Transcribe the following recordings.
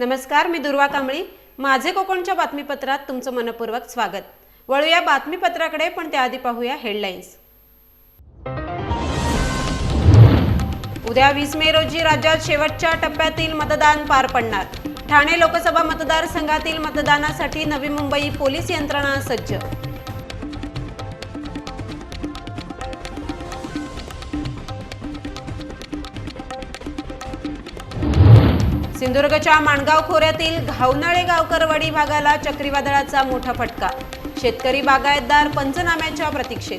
नमस्कार मी दुर्वा कांबळी. माझे कोकणच्या बातमीपत्रात तुमचं मनपूर्वक स्वागत. वळूया बातमीपत्राकडे पण त्याआधी पाहूया हेडलाईन्स उद्या वीस मे रोजी राज्यात शेवटच्या टप्प्यातील मतदान पार पडणार. ठाणे लोकसभा मतदारसंघातील मतदानासाठी नवी मुंबई पोलीस यंत्रणा सज्ज. सिंधुदुर्गच्या माणगाव खोऱ्यातील घावनाळे गावकरवाडी भागाला चक्रीवादळाचा मोठा फटका. शेतकरी बागायतदार पंचनाम्याच्या प्रतीक्षेत.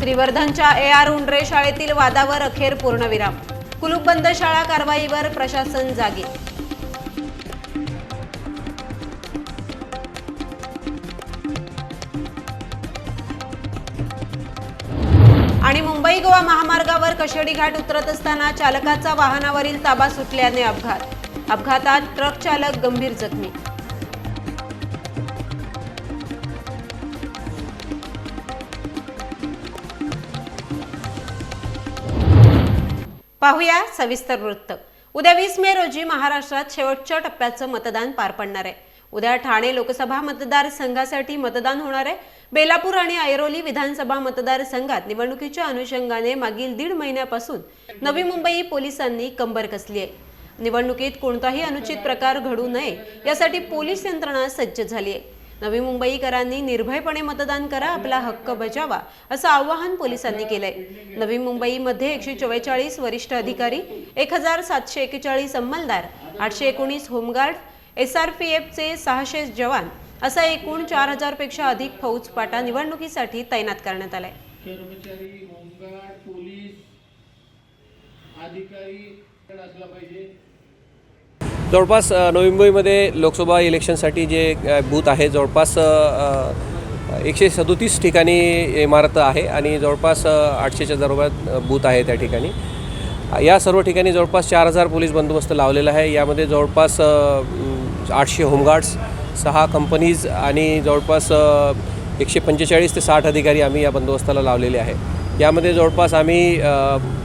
श्रीवर्धनच्या ए आर उंडरे शाळेतील वादावर अखेर पूर्णविराम. कुलूपबंद शाळा कारवाईवर प्रशासन जागे. मुंबई गोवा महामार्गावर कशेडी घाट उतरत असताना चालकाचा वाहनावरील ताबा सुटल्याने अपघात. अपघातात ट्रक चालक गंभीर जखमी. पाहूया सविस्तर वृत्त. उद्या वीस मे रोजी महाराष्ट्रात शेवटच्या टप्प्याचं मतदान पार पडणार आहे. उद्या ठाणे लोकसभा मतदारसंघासाठी मतदान होणार आहे. बेलापूर आणि ऐरोली विधानसभा मतदारसंघात निवडणुकीच्या अनुषंगाने मागील दीड महिन्यापासून नवी मुंबई पोलिसांनी कंबर कसली आहे. निवडणुकीत कोणताही अनुचित प्रकार घडू नये यासाठी पोलीस यंत्रणा सज्ज झाली आहे. नवी मुंबईकरांनी निर्भयपणे मतदान करा आपला हक्क बजावा असं आवाहन पोलिसांनी केलंय. नवी मुंबईमध्ये एकशे चव्वेचाळीस वरिष्ठ अधिकारी एक हजार सातशे एक्केचाळीस अंमलदार आठशे एकोणीस home guard S R P एफचे सहाशे जवान असा एकूण चार हजारपेक्षा अधिक फौजपाटा निवडणुकीसाठी तैनात करण्यात आलाय. कर्मचारी होमगार्ड पोलीस अधिकारी असला पाहिजे. जवळपास नवी मुंबईमध्ये लोकसभा इलेक्शनसाठी जे बूथ आहे जवळपास एकशे सदोतीस ठिकाणी इमारत आहे आणि जवळपास आठशेच्या दरम्यान बूथ आहे त्या ठिकाणी. या सर्व ठिकाणी जवळपास चार हजार पोलीस बंदोबस्त लावलेला आहे. यामध्ये जवळपास आठशे होमगार्ड्स सहा कंपनीज आणि जवळपास एकशे पंचेचाळीस ते साठ अधिकारी आम्ही या बंदोबस्ताला लावलेले आहे. यामध्ये जवळपास आम्ही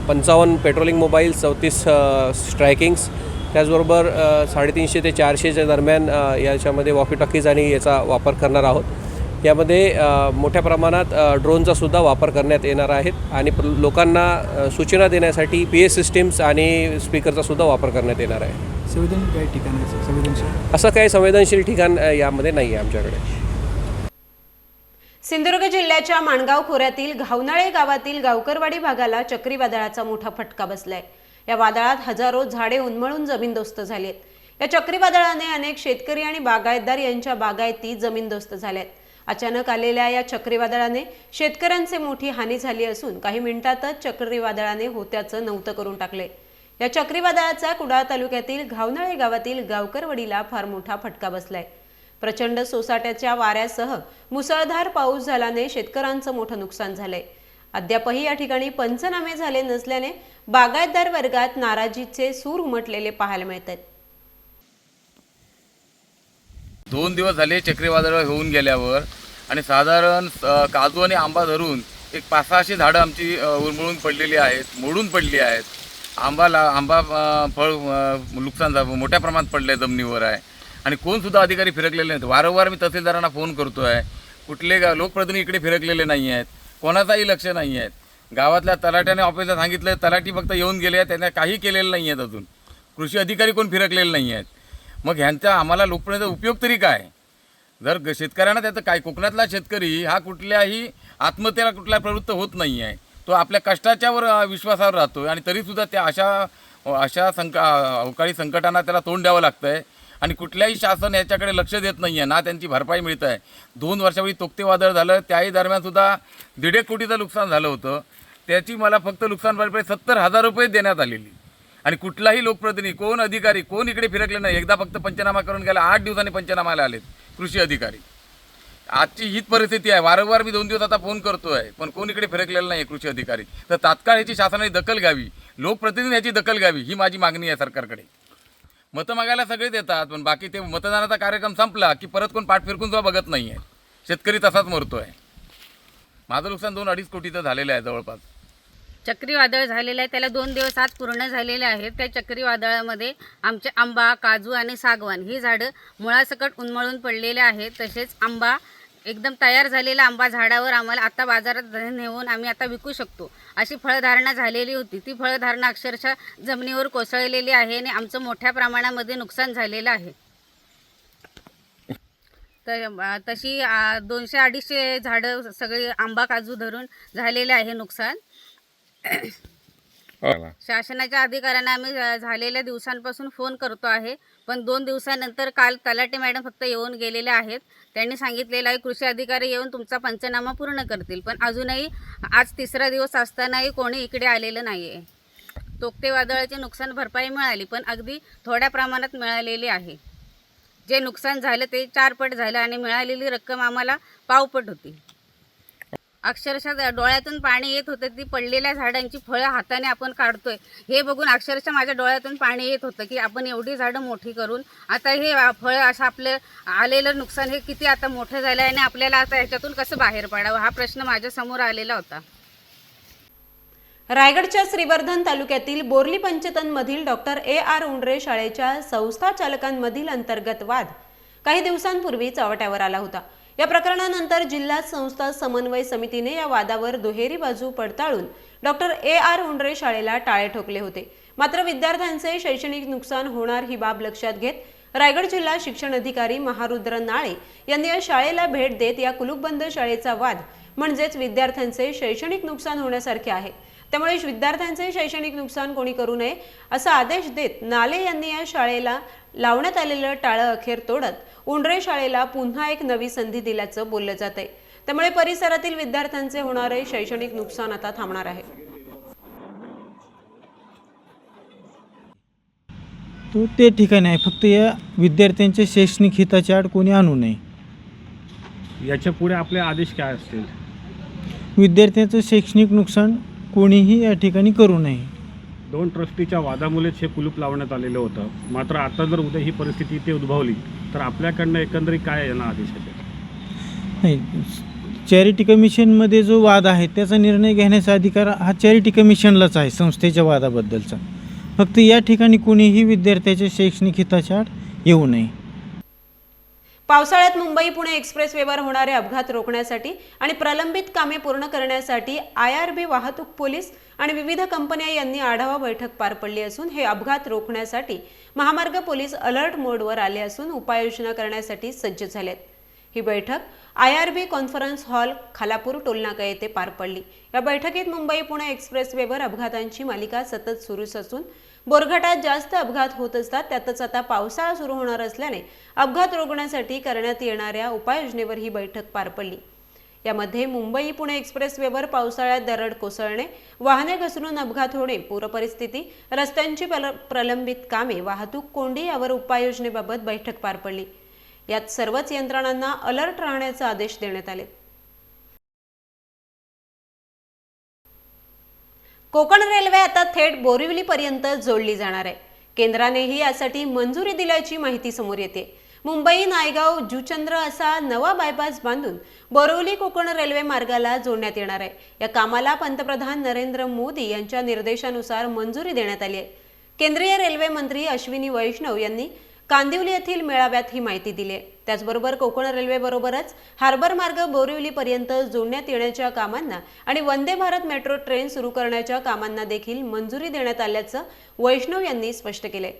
पंचावन्न पेट्रोलिंग मोबाईल चौतीस स्ट्रायकिंग्स त्याचबरोबर साडेतीनशे ते चारशेच्या दरम्यान याच्यामध्ये वॉकी टॉकीज आणि याचा वापर करणार आहोत. यामध्ये अ, मोठ्या प्रमाणात ड्रोनचा सुद्धा वापर करण्यात येणार आहेत आणि प्र- लोकांना सूचना देण्यासाठी पी एस सिस्टीम्स आणि स्पीकरचा सुद्धा वापर करण्यात येणार आहे. संवेदन काही ठिकाण आहे संवेदनशील? असं काही संवेदनशील ठिकाण यामध्ये नाही आहे आमच्याकडे. सिंधुदुर्ग जिल्ह्याच्या माणगाव खोऱ्यातील घावनाळे गावातील गावकरवाडी भागाला चक्रीवादळाचा मोठा फटका बसलाय. या वादळात हजारो झाडे उन्मळून जमीनदोस्त झालीत. या चक्रीवादळाने अनेक शेतकरी आणि बागायतदार यांच्या बागायती जमीनदोस्त झाल्यात. अचानक आलेल्या या चक्रीवादळाने शेतकऱ्यांचे मोठी हानी झाली असून काही मिनिटातच चक्रीवादळाने होत्याचं नव्हतं करून टाकले. या चक्रीवादळाचा कुडाळ तालुक्यातील घावनाळे गावातील गावकरवडीला फार मोठा फटका बसलाय. प्रचंड सोसाट्याच्या वाऱ्यासह मुसळधार पाऊस झाल्याने शेतकऱ्यांचं मोठं नुकसान झालंय. अद्यापही या ठिकाणी पंचनामे झाले नसल्याने बागायतदार वर्गात नाराजीचे सूर उमटलेले पाहायला मिळत आहेत दोन दिवस झाले चक्रीवादळ होऊन गेल्यावर आणि साधारण काजू आणि आंबा धरून एक पाच सहाशे झाडं आमची उरमळून पडलेली आहेत मोडून पडली आहेत. आंबा ला आंबा फळ नुकसान मोठ्या प्रमाणात पडलं जमिनीवर आहे. आणि कोणसुद्धा अधिकारी फिरकलेले नाहीत. वारंवार मी तहसीलदारांना फोन करतो आहे कुठले गा लोकप्रतिनिधी इकडे फिरकलेले नाही आहेत कोणाचाही लक्ष नाही आहेत गावातल्या तलाट्याने ऑफिसला सांगितलं तलाठी फक्त येऊन गेले आहेत त्यांना काही केलेलं नाही आहेत अजून. कृषी अधिकारी कोण फिरकलेले नाही आहेत मग ह्यांचा आम्हाला लोकप्रतिनिधीचा उपयोग तरी काय? जर ग- शेतकऱ्यांना त्याचं काय कोकणातला शेतकरी हा कुठल्याही आत्महत्येला कुठल्या प्रवृत्त होत नाही आहे तो आपल्या कष्टाच्यावर विश्वासावर राहतो आणि तरीसुद्धा त्या अशा अशा संक अवकाळी संकटांना त्याला तोंड द्यावं लागतं आहे आणि कुठल्याही शासन याच्याकडे लक्ष देत नाही आहे ना त्यांची भरपाई मिळत आहे दोन वर्षापूर्वी तोक्ते वादळ झालं त्याही दरम्यानसुद्धा दीड एक कोटीचं नुकसान झालं होतं. त्याची मला फक्त नुकसान भरपाई सत्तर हजार रुपये देण्यात आलेली. आणि कुठलाही लोकप्रतिनिधी कोण अधिकारी कोण इकडे फिरकले नाही एकदा फक्त पंचनामा करून गेला आठ दिवसांनी पंचनामाला आलेत कृषी अधिकारी. आजची हीच परिस्थिती आहे. वारंवार मी दोन दिवस आता फोन आहे पण कोण इकडे फिरकलेला नाही कृषी अधिकारी. तर तात्काळ ह्याची शासनाने दखल घ्यावी लोकप्रतिनिधी याची दखल घ्यावी ही माझी मागणी आहे सरकारकडे. मतं मागायला सगळेच येतात पण बाकी ते मतदानाचा कार्यक्रम संपला की परत कोण पाठ फिरकून सुद्धा बघत नाही आहे शेतकरी तसाच मरतो आहे माझं नुकसान दोन अडीच कोटीचं झालेलं आहे जवळपास. चक्रीवादळ झालेलं आहे. त्याला दोन दिवस आत पूर्ण झालेले आहेत. त्या चक्रीवादळामध्ये आमचे आंबा काजू आणि सागवान ही झाडं मुळासकट उन्मळून पडलेले आहेत. तसेच आंबा एकदम तयार झालेला आंबा झाडावर आम्हाला आता बाजारात नेऊन आम्ही आता विकू शकतो. अशी फळधारणा झालेली होती. ती फळधारणा अक्षरशः जमिनीवर कोसळलेली आहे आणि आमचं मोठ्या प्रमाणामध्ये नुकसान झालेलं आहे. तर तशी दोनशे अडीचशे झाडं सगळी आंबा काजू धरून झालेले आहे नुकसान. शासनाच्या अधिकाऱ्यांना आम्ही झालेल्या दिवसांपासून फोन करतो आहे. पण दोन दिवसानंतर काल तलाटे मॅडम फक्त येऊन गेलेले आहेत. त्यांनी सांगितलेलं आहे कृषी अधिकारी येऊन तुमचा पंचनामा पूर्ण करतील. पण अजूनही आज तिसरा दिवस असतानाही कोणी इकडे आलेलं नाही आहे तोक्ते वादळाची नुकसान भरपाई मिळाली पण अगदी थोड्या प्रमाणात मिळालेली आहे. जे नुकसान झालं ते चारपट झालं आणि मिळालेली रक्कम आम्हाला पावपट होती. अक्षरशः डोळ्यातून पाणी येत होतं. ती पडलेल्या झाडांची फळं हाताने आपण काढतोय. हे बघून अक्षरशः माझ्या डोळ्यातून पाणी येत होतं की आपण एवढी झाडं मोठी करून आता हे फळं असं आपलं आलेलं नुकसान हे किती आता मोठं झालं आहे आणि आपल्याला आता ह्याच्यातून कसं बाहेर पडावं? हा प्रश्न माझ्यासमोर आलेला होता. रायगडच्या श्रीवर्धन तालुक्यातील बोर्ली पंचतनमधील डॉक्टर ए आर उंडरे शाळेच्या संस्था चालकांमधील अंतर्गत वाद काही दिवसांपूर्वी चव्हाट्यावर आला होता. या प्रकरणानंतर जिल्हा संस्था समन्वय समितीने या वादावर दुहेरी बाजू पडताळून डॉक्टर ए आर हुंडरे शाळेला टाळे ठोकले होते. मात्र विद्यार्थ्यांचे शैक्षणिक नुकसान होणार ही बाब लक्षात घेत रायगड जिल्हा शिक्षण अधिकारी महारुद्र नाळे यांनी या शाळेला भेट देत या कुलूपबंद शाळेचा वाद म्हणजेच विद्यार्थ्यांचे शैक्षणिक नुकसान होण्यासारखे आहे. त्यामुळे विद्यार्थ्यांचे शैक्षणिक नुकसान कोणी करू नये असा आदेश देत नाले यांनी या शाळेला लावण्यात आलेलं टाळं अखेर तोडत उंडरे शाळेला पुन्हा एक नवी संधी दिल्याचं बोललं जात आहे त्यामुळे परिसरातील विद्यार्थ्यांचे होणारे शैक्षणिक नुकसान आता थांबणार आहे. तो ते ठिकाण आहे फक्त या विद्यार्थ्यांच्या शैक्षणिक हिताची आड कोणी आणू नये. याच्यापुढे आपले आदेश काय असतील? विद्यार्थ्यांचं शैक्षणिक नुकसान कोणीही या ठिकाणी करू नये. दोन ट्रस्टीच्या वादामुळेच हे कुलूप लावण्यात आलेलं होतं. मात्र आता जर उद्या ही परिस्थिती इथे उद्भवली तर आपल्याकडनं एकंदरीत काय आहे ना आदेशाचे? नाही चॅरिटी कमिशनमध्ये जो वाद आहे त्याचा निर्णय घेण्याचा अधिकार हा चॅरिटी कमिशनलाच आहे संस्थेच्या वादाबद्दलचा. फक्त या ठिकाणी कोणीही विद्यार्थ्याच्या शैक्षणिक हिताच्या आड येऊ नये. पावसाळ्यात मुंबई पुणे एक्सप्रेस वेवर होणारे अपघात रोखण्यासाठी आणि प्रलंबित कामे पूर्ण करण्यासाठी आय आर बी वाहतूक पोलीस आणि विविध कंपन्या यांनी आढावा बैठक पार पडली असून हे अपघात रोखण्यासाठी महामार्ग पोलीस अलर्ट मोडवर आले असून उपाययोजना करण्यासाठी सज्ज झालेत. ही बैठक I R B conference hall Khalapur टोलनाका येथे पार पडली. या बैठकीत मुंबई पुणे एक्सप्रेस वेवर अपघातांची मालिका सतत सुरूच असून बोरघाटात जास्त अपघात होत असतात त्यातच आता पावसाळा सुरू होणार असल्याने अपघात रोखण्यासाठी करण्यात येणाऱ्या उपाययोजनेवर ही बैठक पार पडली. यामध्ये मुंबई पुणे एक्सप्रेस वेवर पावसाळ्यात दरड कोसळणे वाहने घसरून अपघात होणे पूरपरिस्थिती रस्त्यांची प्रलंबित कामे वाहतूक कोंडी यावर उपाययोजनेबाबत बैठक पार पडली. यात सर्वच यंत्रणांना अलर्ट राहण्याचे आदेश देण्यात आले. कोकण रेल्वे आता थेट बोरिवलीपर्यंत जोडली जाणार आहे. केंद्रानेही यासाठी मंजुरी दिल्याची माहिती समोर येते. मुंबई नायगाव जुचंद्र असा नवा बायपास बांधून बोरिवली कोकण रेल्वे मार्गाला जोडण्यात येणार आहे. या कामाला पंतप्रधान नरेंद्र मोदी यांच्या निर्देशानुसार मंजुरी देण्यात आली आहे. केंद्रीय रेल्वे मंत्री अश्विनी वैष्णव यांनी कांदिवली येथील मेळाव्यात ही माहिती दिली. आहे त्याचबरोबर कोकण रेल्वेबरोबरच हार्बर मार्ग बोरिवलीपर्यंत जोडण्यात येण्याच्या कामांना आणि वंदे भारत मेट्रो ट्रेन सुरू करण्याच्या कामांना देखील मंजुरी देण्यात आल्याचं वैष्णव यांनी स्पष्ट केले.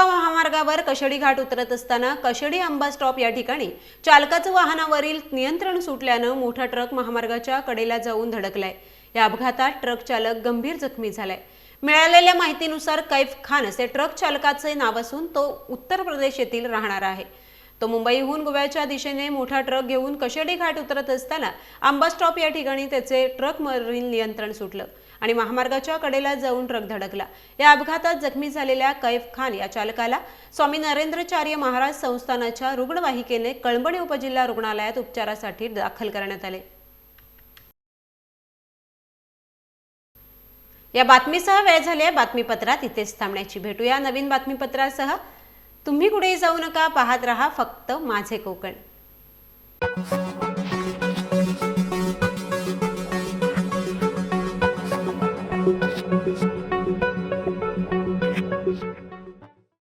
गोवा महामार्गावर कशडी घाट उतरत असताना कशेडी आंबा स्टॉप या ठिकाणी चालकाचं वाहनावरील नियंत्रण सुटल्यानं मोठा ट्रक महामार्गाच्या कडेला जाऊन धडकलाय. या अपघातात ट्रक चालक गंभीर जखमी झालाय. मिळालेल्या माहितीनुसार कैफ खान असे ट्रक चालकाचे नाव असून तो उत्तर प्रदेश येथील राहणार आहे. तो मुंबईहून गोव्याच्या दिशेने मोठा ट्रक घेऊन कशेडी घाट उतरत असताना आंबा स्टॉप या ठिकाणी त्याचे ट्रकवरील नियंत्रण सुटलं. आणि महामार्गाच्या कडेला जाऊन ट्रक धडकला. या अपघातात जखमी झालेल्या कैफ खान या चालकाला स्वामी नरेंद्रचार्य महाराज संस्थानाच्या रुग्णवाहिकेने कळंबणी उपजिल्हा रुग्णालयात उपचारासाठी दाखल करण्यात आले. या बातमीसह वेळ झाली आहे. बातमीपत्रात इथेच थांबण्याची. भेटूया नवीन बातमीपत्रासह. तुम्ही कुठेही जाऊ नका पाहत रहा फक्त माझे कोकण.